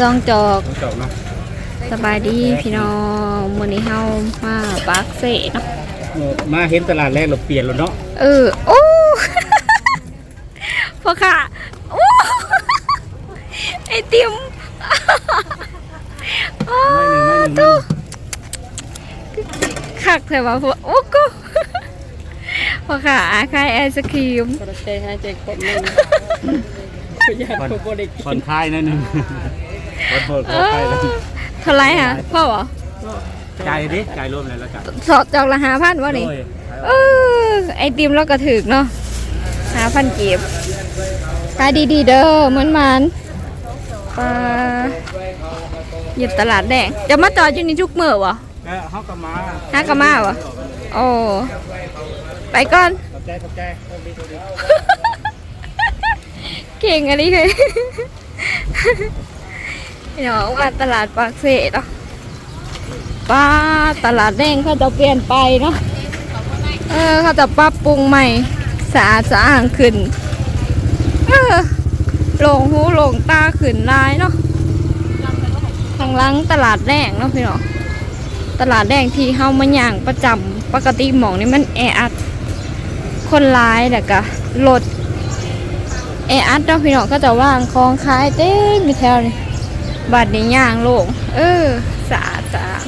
จองจอก ต้องจบเนาะสบายดีพี่น้องมื้อนี้เฮามาปากเสเนาะเออมาเห็นตลาดแรกเราเปลี่ยนแล้วเนาะเออโอ้ พ่อค่ะโอ้ไอติมโอ้ไม่หนึ่งไม่หนึ่งตู้คักเถอะว่าพ่อโอ้กูพ่อค่ะอาคายไอศครีมกระเจงให้ใจคนหนึ่งพยานเขาบริผ่อนคลายหนิดนึง ผ่อนผ่อนเอผ่อนคลายแล้วอเท่าไหรฮะพ่อเหรอจ่ายดิจ่ายรวมเลยแล้วกันสอบจอกละห้าพันวะนี่โอ้ยเออไอติมเราก็ถึกเนาะห้าพันเก็บขายดีๆเด้อมันมันปลาหยิบตลาดแดงจะมาจอดอยู่นี่ทุกมื้อวะเออเขาก็มาหากะมาวะโอ้ไปก่อนขอบใจขอบใจโชคดีโชคดีเก่งอันนี้เลย เดี๋ยวมาตลาดปากเสดเนาะป้าตลาดแดงเขาจะเปลี่ยนไปเนาะเออเขาจะปรับปรุงใหม่สะอาดสะอ้างขึ้นเออลงหูโลงตาขึ้นลายเนาะทางลังตลาดแดงเนาะพี่เนาะตลาดแดงที่เฮามาย่างประจำปกติหมองนี่มันแออัดคนร้ายแล้วก็รถแออัดเนาะพี่เนาะก็จะว่างคลองขายเต็มอยู่แถวนี้ บัดนี้ย่างโล่งเออสะอาดสะอาด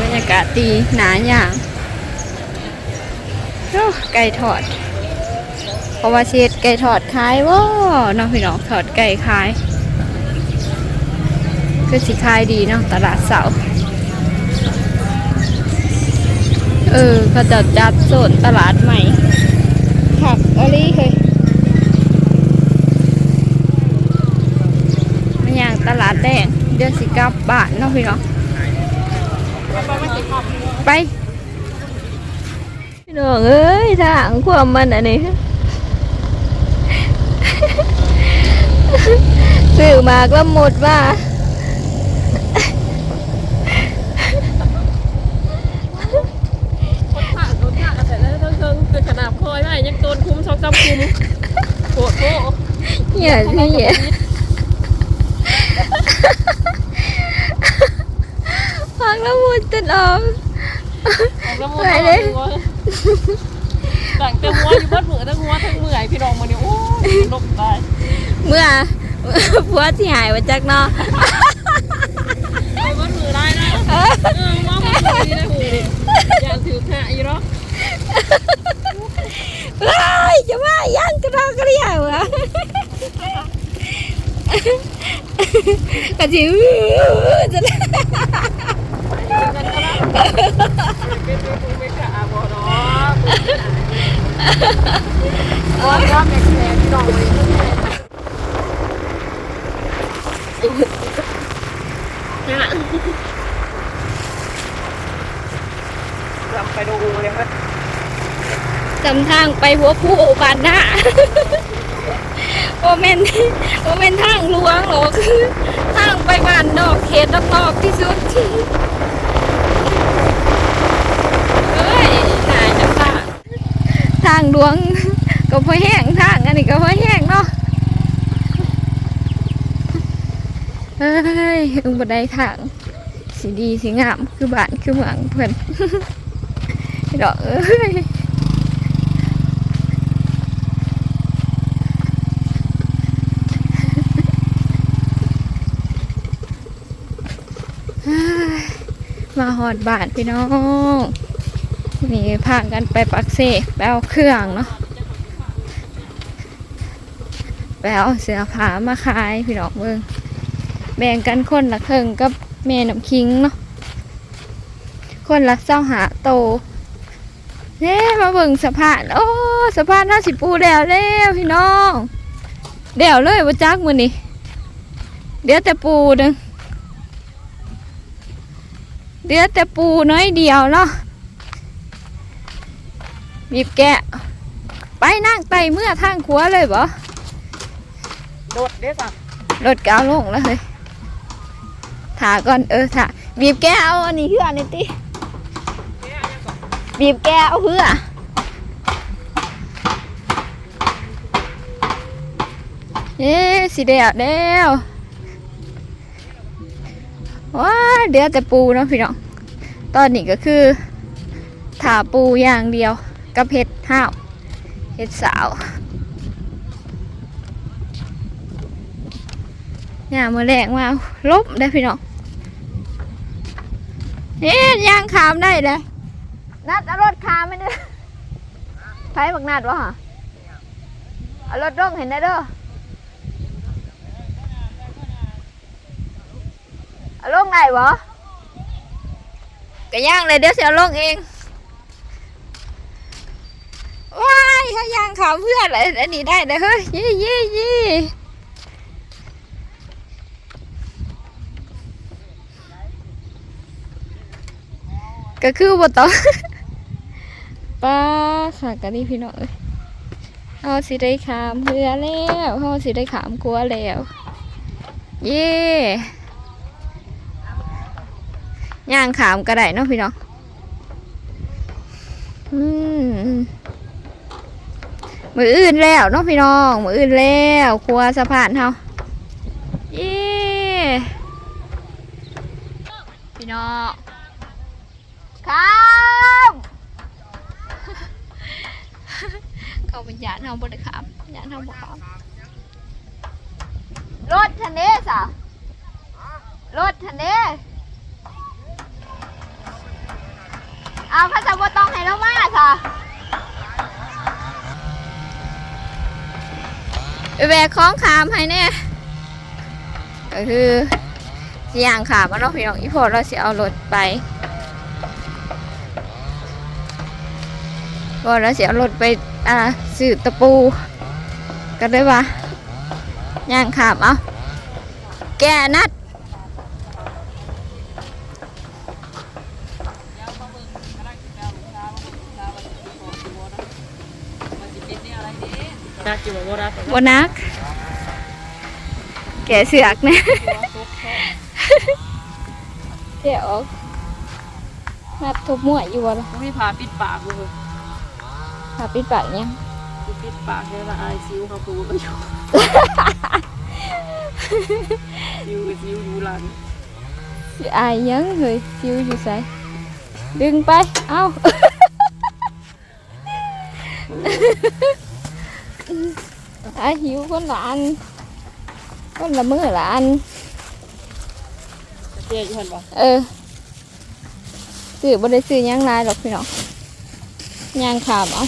บรรยากาศดีหนาย่างโอ้ไก่ทอดเพราะว่าเชดไก่ทอดขายว่าน้องพี่น้องทอดไก่ขายคือสิขายดีเนาะตลาดเสาเออเขาจะจัดโซนตลาดใหม่ผักอะไรเคยมา อย่างตลาดแดงเดือนสิกลับบ้านเนาะพี่น้องไปพี่น้องเอ้ยทางความมันอันนี้ซื้อมากแล้วหมดว่าคนผ่านรถผ่านแต่แล้วเทิงๆคือขนาดคอยไม่ยังโดนคุ้มช็อกจำคุ้มโกรธโก้อย่าสิอย่า ฟังแล้วหมดจนออกแล้วมัวต่างแต่หัวอยู่บนมือทั้งหัวทั้งเมื่อยพี่น้องมาเนี่ยโอ้ลบตายเมื่อผัวที่หายมาจากเนอกไปบนมือได้นะเออว่ามันดีนะหูอยากถือขาอยู่เนาะเฮ้ยจะว่าย่างกระดองกระเดียวอะ กระจิ๋วจะได้เป็นไปดูไปขาบ่เนาะอ๋อครับแม่แม่พี่น้องเลยลำไปดูเลยครับจำทางไปหัวผู้บานหน้า โอเมนโอเมนทางหลวงหรอกคือทางไปบ้านนอกเขตนอกที่สุดเอ้ยน่าจะทางทางหลวงก็พอแห้งทางอันนี้ก็พอแห้งเนาะเฮ้ยอึงบันไดทางสีดีสีงามคือบ้านคือเมืองเพื่อนดอกเอ้ย มาหอดบานพี่น้องนี่พากันไปปักเสกไปเอาเครื่องเนาะไปเอาเสื้อผ้ามาขายพี่น้องเบิ่งแบ่งกันคนละครึ่งกับแม่น้ำคิงเนาะคนละเศ้าหาโตเย้มาเบิ่งสะพานโอ้สะพานน่าสิปูแล้วแล้วพี่น้องเดี๋ยวเลยว่าจักมือนี่เดี๋ยวแต่ปูนึง เดือแต่ปูน้อยเดียวเนาะบีบแกะ ไปนั่งไตเมื่อทางขัวเลยบ่โดดเด้สักรถกาวลงแล้วเฮ้ยถาก่อนเออถาบีบแกะเอาอันนี้เพื่ออันนี้ติบีบแกะเอาเพื่อเอ๊ะสิเดียวเดียว ว้าเดือแต่ปูเนาะพี่น้อง ตอนนี้ก็คือถาปูอย่างเดียวกับเห็ดห้าวเห็ดสาวเนี่ยมือแรงมาลบได้พี่น้องนี่ยางขามได้เลยนัดเอารถขามไปเด้ไผบักนัดวะฮะเอารถร่องเห็นได้เด้อ เอาลงไหนวะก็ย่างเลยเดี๋ยวเสียลงเองว้ายเขาย่างขามเพื่อนอะไรอันนี้ได้เลยเฮ้ยยี่ยี่ยี่ก็คือบ่ต้อป้าค่ะกันนี่พี่น้องเอ้ยเฮาสิได้ขามเรือแล้วเฮาสิได้ขามกลัวแล้ว เย่ ย่างขามก็ได้เนาะพี่น้องมืออื่นแล้วเนาะพี่น้อง มืออื่นแล้วครัวสะพานเฮาเย่พี่น้องครับเขาเป็นยานเฮาบ่ได้ขามยานเฮาบ่ขามรถทันเด้สะรถทันเด้ เอาพระจะบ่ต้องให้เรามาสะไปแบกของขามให้แน่ก็คือสิย่างขามมาเนาะพี่น้องอีพอเราสิเอารถไปว่เราเสียรถไปอ่าสื่อตะปูกันด้วยวะย่างขามเอาแกนัด บนัก แกเสือกนะ แกออกนัดทุบมั่วอยู่วะล่ะไม่พาปิดปากเลยพาปิดปากเนี่ยงปิดปากเลยละอายซิวเขาตูกันอยู่ซิวกับซิวอยู่หลังสิอายยังเฮ้ยซิวอยู่ใส่ดึงไป เอ้า อายหิวคนละอันคนละมือละอันเจ๊อยู่หันบ่เออซื้อบ่ได้ซื้อหยังหลายหรอกพี่น้องย่างขามเอา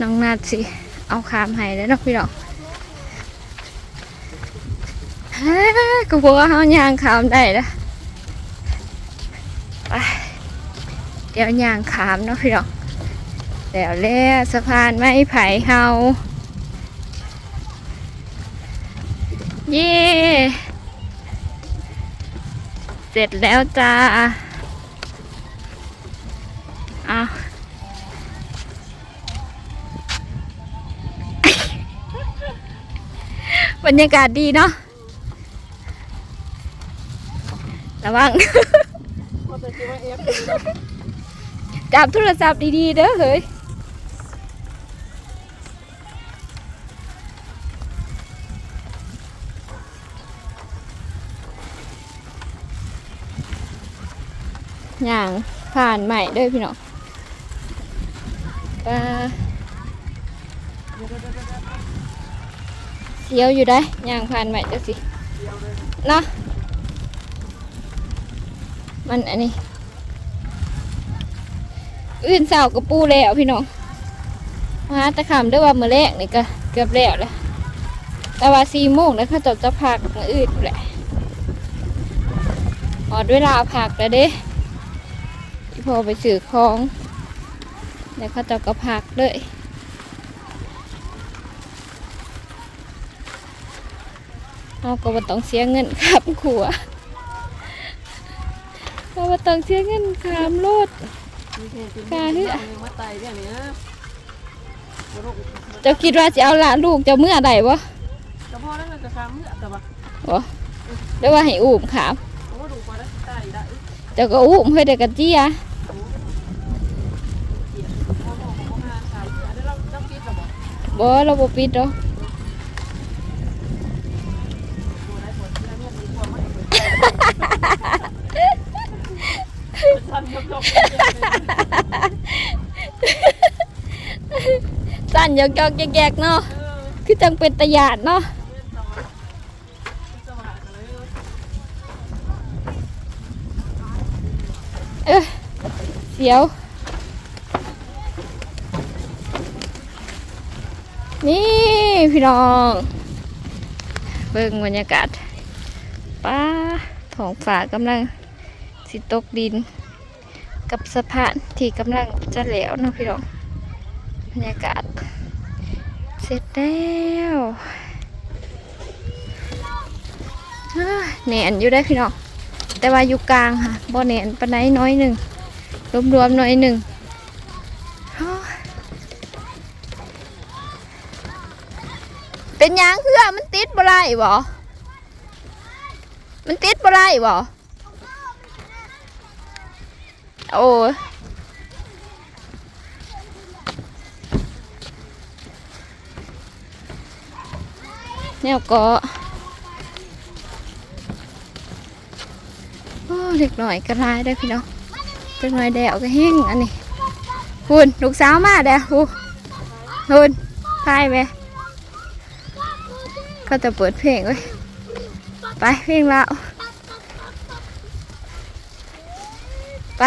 น้องนาดสิ เอาขามให้แล้วเนาะพี่น้องเฮ้ย ก็บอกว่าเฮาย่างขามได้ล้วไปเดี๋ยวย่างขามเนาะพี่น้องแล้วแล้วสะพานไม้ไผ่เฮาเย่เสร็จแล้วจ้าเอาบรรยากาศดีเนาะ ระวัง จับโทรศัพท์ดีๆเด้อเฮ้ยย่างผ่านใหม่เด้อพี่น้องเสียวอยู่ได้ย่างผ่านใหม่เด้อสิเนาะ มันอันนี้ อื่นเสาร์กับปูแล้วพี่น้องมาตะขำด้วยว่ามือแรกนี่ก็เกือบแล้วแหละแต่ว่าสี่โมงแล้วเขาจะจะพักมืออื่นแหละหอดเวลาพักแล้วเด้พอไปสื่อของแล้วเขาจะก็พักเลยเราก็บ่ต้องเสียเงินขับขัว เราบ่ต้องเสียเงินขามรถกาเหือมาไตเนี่ยเนี่ยเจ้าคิดว่าจะเอาหลานลูกเจ้าเมื่อใดวะแต่พ่อได้มันจะค้ำเมื่อแต่ว่าหรือว่าให้อุ้มขามเพราะว่าดูพอได้ไตได้อเจ้าก็อุ้มเฮ้ยเด็กกะเจียบ่เราบ่ปิดดอก สั่นยอกๆแกกๆเนาะคือจังเป็นตะหยาดเนาะเอ้ยเสียว นี่พี่น้อง เบิ่งบรรยากาศป้าท้องฟ้ากำลังสิตกดิน กับสะพานที่กำลังจะแหลวนะพี่น้องบรรยากาศ เสร็จแล้วเอ้ยนอยู่ได้พี่น้องแต่ว่าอยู่กลางค่ะบ่แหนนปานไหนน้อยหนึ่งรวมๆหน้อยหนึ่งเป็นยังเพื่อมันติดบ่ไรบ่มันติดบ่ไรบ่ โอ้ยแนวเก็เล็กหน่อยก็ร้ายได้พี่น้องเล็กหน่อยแดวก็แห้งอันนี้คุณลูกสาวมาเด้อคุณคุณพายไปเขาจะเปิดเพลงไว้ยไปเพลงแล้วไป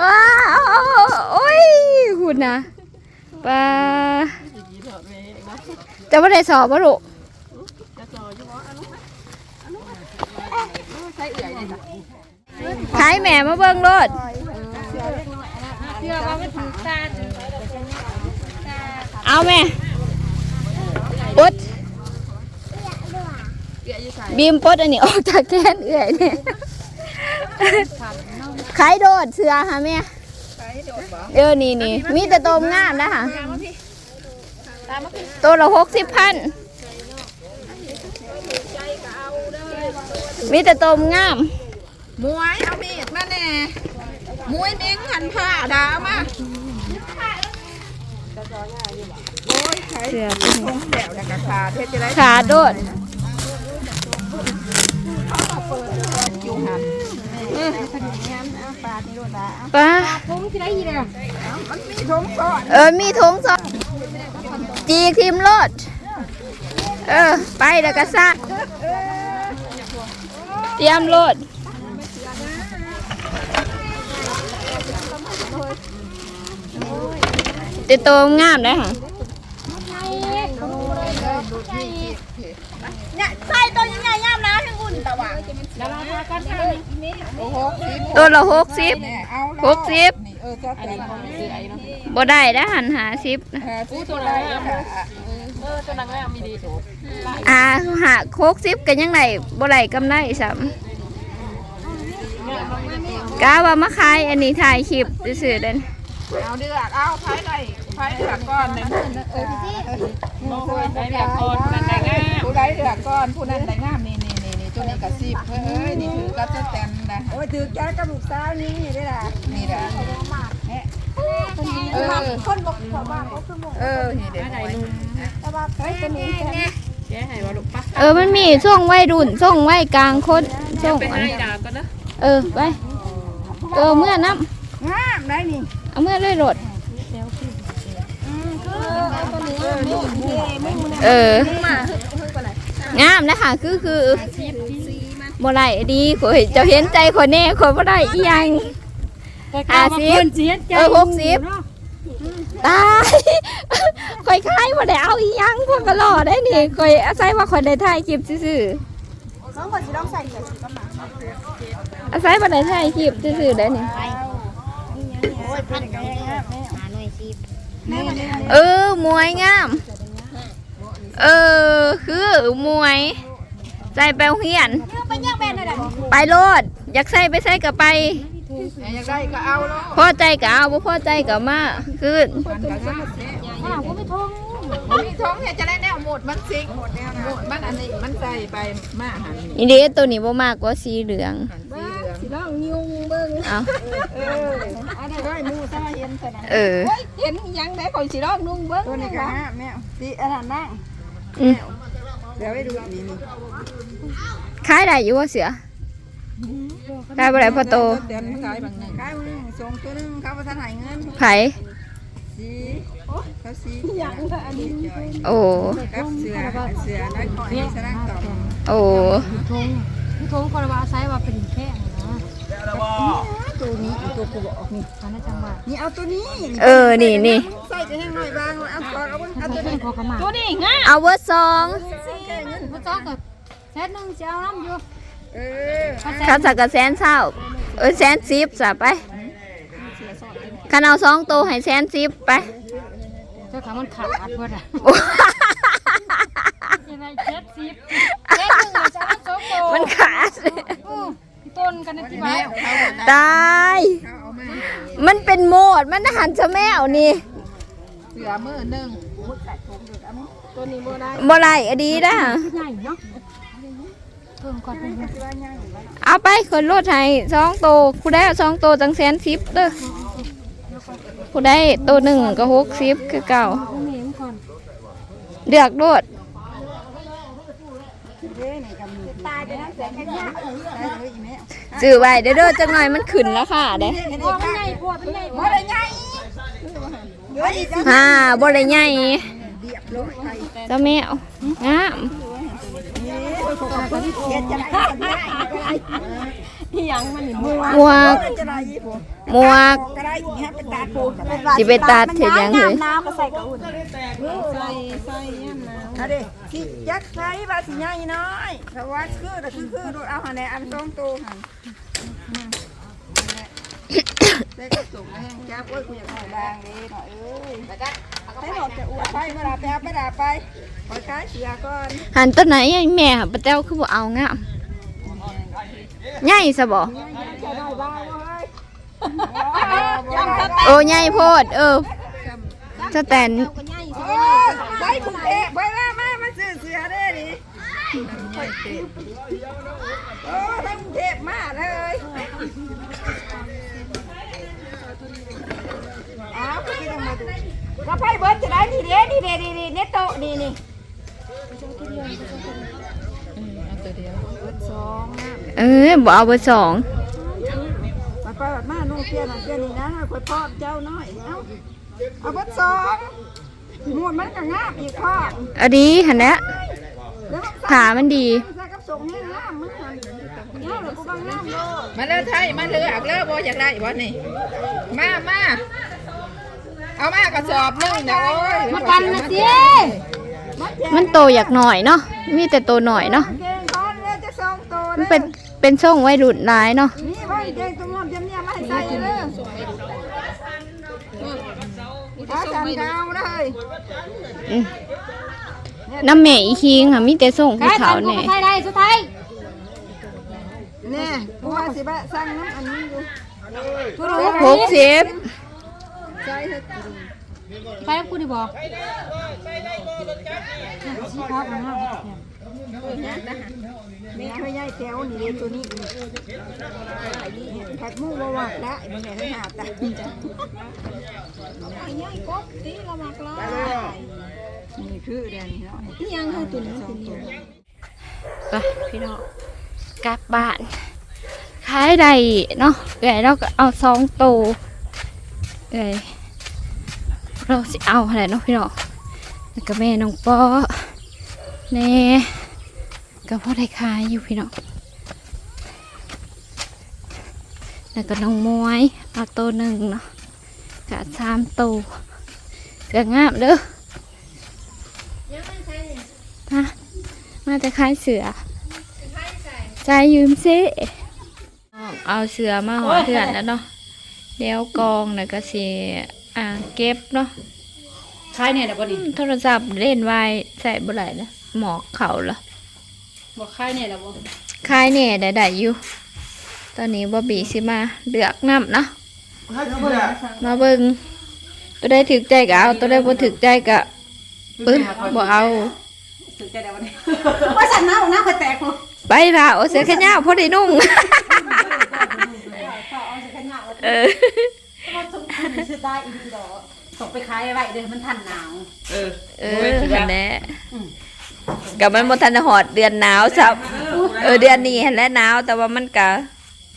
ว้าวโอ้ยคุณนะปลาจะ ได้สอบปะลูกขายแม่มาเบิ่งรถเชื่อว่ามันถึงตาเอาแม่ปดบีมปดอันนี้ออกจากแกนเอื่อยเนี่ยขายโดดเสือค่ะแม่เออนี่นี่มีแต่ตมงามนะค่ะ ตัวละหกสิบพันมีแต่โตมงามมวยเอามีดมาแน่มวยเม้งหันผ้าดามาเสือทงแดวแล้วก็ขาดเทศจะได้ขาโดดคิวหันปลามันมีทงก่อนเออ มีถุงสอง จีทีมรถเออ ไปแล้วก็ซัก เตรียมรถติดตัวงามได้ค่ะเนี่ยใส่ตัวยังไงย่ามน้ำให้อุ่นตะวันโอ้โหสิบตัวละหกสิบแน่เอาหกสิบ นี่เออก็แต่ละบ่ได้ได้หันหาสิบหาซื้อตัวไหนค่ะเออตัวนังแม่มีดีถูกอ่าหาหกสิบกันยังไงบ่ได้กำไรซ้ำกาว่ามาขายอันนี้ถ่ายคลิปซื่อๆเด่นเอาเดือกเอาไผ่ไหนไผ่เดือกก้อนเนี่ยเออโอ้ยได้แบบคนนังได้ง่ายผู้ใดเดือกก้อนผู้นั้นได้งามนี่นี่นี่นี่ตัวนี้ก็สิบเฮ้ยนี่ถือก็จะเต็มนะโอ้ยถือแก้กับลูกสาวนี่ได้ละนี่แหละ เออคนบอกเขาบ้านเขาคือหมเออนี่เด็กน้อยแก้ให้ว่าลูกปะเออมันมีช่วงวัยรุ่นช่วงวัยกลางคนช่วงไปอันให้ดาบกันนะเออไปเออเมื่อน้ำงามได้นี่เอาเมื่อเลยรถเอองามนะคะคือคือบ่ได้ดีข่อยเจะเห็นใจข่อยแน่ข่อยบ่ได้อีหยัง ห้าสิบเออหกสิบตายข่อยคายบ่ได้เอาอีหยังพวกกะหล่อได้นี่ข่อยอาศัยว่าข่อยได้ถ่ายคลิปซื่อๆน้องคนที่ต้องใส่เสื้อสีก็มาอาศัยบันไดถ่ายคลิปซื่อๆได้นี่โอ้ยเป็นยังไงฮะแม่นี่นี่เออมวยงาม เออคือมวยใจแปลวเฮียนไปย่างแบนอะไรไปโลด อยากใส่ไปใส่ก็ไป อยากได้ก็เอาเนาะพอใจก็เอาบ่พอใจก็มาขึ้นมันก็งามอ้าวก็ไม่ทงมีทงเนี่ยจะได้แนวหมดมันซิกหมดแนวหมดมันอันนี้มันใส่ไปมาหันนี่อีเด้ตัวนี้บ่มากกว่าสีเหลืองหันสีเหลืองสิลองยุงเบิ่งเอาเอออันนี้เฮ้ยมูซะเห็นซะนะเออเห็นยังได้ข่อยสิลองนุ่งเบิ่งตัวนี้ก็ฮะแม่สีอันนั้นนั่งอืมเดี๋ยวให้ดูนี่นี่ขายได้อยู่ว่าเสือ ขายบ่ได้พอโตเดี๋ยวมันขายบางหนึ่งขายบางหนึ่งส่งตัวหนึงเขาประทานหายเงินไผสีเขาสีอย่างอันนี้จอยโอ้กับเสือเสือได้คอยสร้างต่อโอ้ทงทงคนว่าใช้ว่าเป็นแค่นะตัวนี้อีกตัวกูบอกนี่ตอนนั้นจังหวะนี่เอาตัวนี้ เออ นี่นี่ใส่จะให้หน่อยบางเอาก่อนเอาเอาตัวนี้พอกระมาตัวนี้ง่ายเอาเวอร์สองแค่เงินบ่ต้องกับแซดนึงสิเอาน้ำอยู่เออ ข้าสักกะแสนเศร้าเออแสนสิบซะไปคันเอาสองตัวให้แสนสิบไปเจ้าขามันขาดเพิ่นอะโอ้ยังไง70เจ็ดนึงจะเอาสองโตมันขาดต้นกันในที่บ้าแม่นเขาตายเขาเอามามันเป็นโหมดมันหันจะแมวนี่เสือมือหนึ่งตัวนี้บ่ได้บ่ไรอดีนะใหญ่ เนาะเพิ่มก่อนเพิ่มก่อนเอาไปคนรถให้สองตัวผู้ได้สองตัวจังแสนสิบเด้อผู้ได้ตัวหนึ่งก็หกสิบคือเก่าเอาแม่มก่อนเลือกโดดตายไปทั้งแสงแค่ยาตายเลยอีแม่ซื้อไว้เด้อเด้อจังหน่อยมันขึ้นราคาเด้พอมันใหญ่พอมันใหญ่บ่ได้ไงเดี๋ยวอีกจะฮ่าบ่ได้ใหญ่เดียบลงไปเจ้าแมวงาม เฮ็ดจะได้ก็ได้ก็ได้ที่ยังมันนี่หมวกจะได้ยี่ปหมวกก็ได้อีกฮะเป็นตาปูก็ได้สิไปตัดเห็นยังเลยน้ำมาใส่กระอุ่นใส่ใส่ย่ำน้ำอะเด้สิยักษ์ใส่บาสิใหญ่น้อยเพราะว่าคือแต่คือคือดูเอาหันในอันสองตัวหันได้กระสุนแห้งจับโอ้ยกูอยากให้บางดีหน่อยเอ้ย ให้หลอกจะอวดไปมาลาไปเอาไปลาไปปล่อยกายเสือก่อนหันตัวไหนไอ้แม่ปะเต้าคือบ่เอางามใหญ่ซะบ่จะได้บ้างเว้ยโอ้ใหญ่โพด เออสแตนโอ้ยใส่กรุงเทพไปว่ามามาซื้อเสือได้ดิโอ้ยไปกรุงเทพมาเลยอ้าวก็ต้องมาดู กระไพ่เบิร์ดจะได้ดีเด้ดีเด้ดีดีเนตโตดีนี่สองนะเออบ่เอาเบอร์สองไปไปแบบมานุ่งเพี้ยนเพี้ยนนี่นะคอยพ่อเจ้าน้อยเอ้าเอาบัดสองหมวดมันก็งามอีกพ่ออะดีหันแหละแล้วมันขามันดีใส่กับส่งให้งามมันหันงามหรือกูบางงามโลดมาเลยไทยมาเลยอักเลิกบ่อยากได้บ่นี่มามา เอามากระสอบนึงนะโอ้ยมากันนะเจ๊มันโตอยากหน่อยเนาะมีแต่โตหน่อยเนาะเก่งก้อนเลยจะสองตัวมันเด้เป็นเป็นช่องไว้รุ่นร้ายเนาะนี่ว่าเก่งตัวงอมจำเนี่ยมาให้ใส่เลยอาจารย์ดาวเลยอืมน้ำแม่อีคิงค่ะมีแต่ส่งผู้เขาแน่ใส่ได้สุดท้ายเนี่ยกูว่าสิบะสั่งน้ำอันนี้อยู่ หกสิบใช่เถอะ ไปกับกูดิบอกชี้พักมาห้าแม่ให้ยายแก้วนี่เลยตัวนี้ผัดหมูบวกได้มันแม่ให้หาตาจ้ะใหญ่กบตีละมากลานี่คือเดือนนี้เนาะที่ยังให้ตัวนี้ตัวนี้ไปพี่น้องกลับบ้านขายได้เนาะเอ้ยเราก็เอาสองโตวเอ้ย เราสิเอาอะไรเนาะพี่น้องแล้วก็แม่น้องปอแน่ก็พ่อได้ขายอยู่พี่น้องแล้วก็น้องมวยเอาตัวหนึ่งเนาะกะสามตัวก็งามเด้อฮะมาแต่ขายเสือใจยืมซิเอาเสือมาห่อเถื่อนแล้วเนาะเดี๋ยวกองแล้วก็สิอ่า เก็บเนาะใช่เนี่ยเดี๋ยวพอดีโทรศัพท์เล่นไว้ใส่บ่ไหลนะหมอกเขาละบอกใครเนี่ยเดี๋ยวบอกคายเนี่ยได้ได้อยู่ ตอนนี้บอบบี้สิมาเลือกน้ำเนาะมาเบิ่งตัวได้ถึกใจก็เอาตัวได้บ่ถึกใจก็ปึ้นบ่เอาว่าฉันน้าของน้าคอยแตกเลยไปผ่าเอาเสื้อแขนยาวพอได้นุ่งเออว่าส มควรซื้อได้อีกดอกส่งไปขายไว้เดี๋ยวมันทันหนาวเออเออหั่นแหละกับมันบ่ทันได้ฮอดเดือนหนาวซับเออเดือนนี้หั่นแหละหนาวแต่ว่ามันก็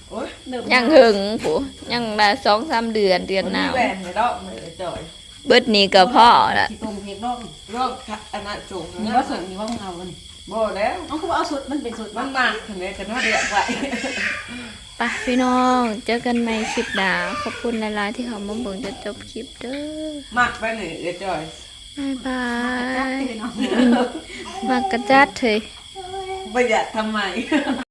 โอ้ยยังหึงผู้ยังละ2-3เดือนเดือนหนาวแหวนให้ดอกมือจ่อยเบิดนี้ก็พอละที่ตรงเพลงร้องรอกอันนั้นสูงนี่ว่าสวยนี่ว่าเงาเลยบ่แล้วเอาคือเอาสุดมันเป็นสุดมันมากถึงได้กันว่าเดือดไว้ ไปพี่น้อง เจอกันใหม่คลิปหน้าขอบคุณหลายๆที่เขามาเบิ่งจนจบคลิปเด้อมากไปหนึ่งเอ้ยจ่อยบายบาจับยเลยเนาะมากระจัดเถยประหยัดทำไม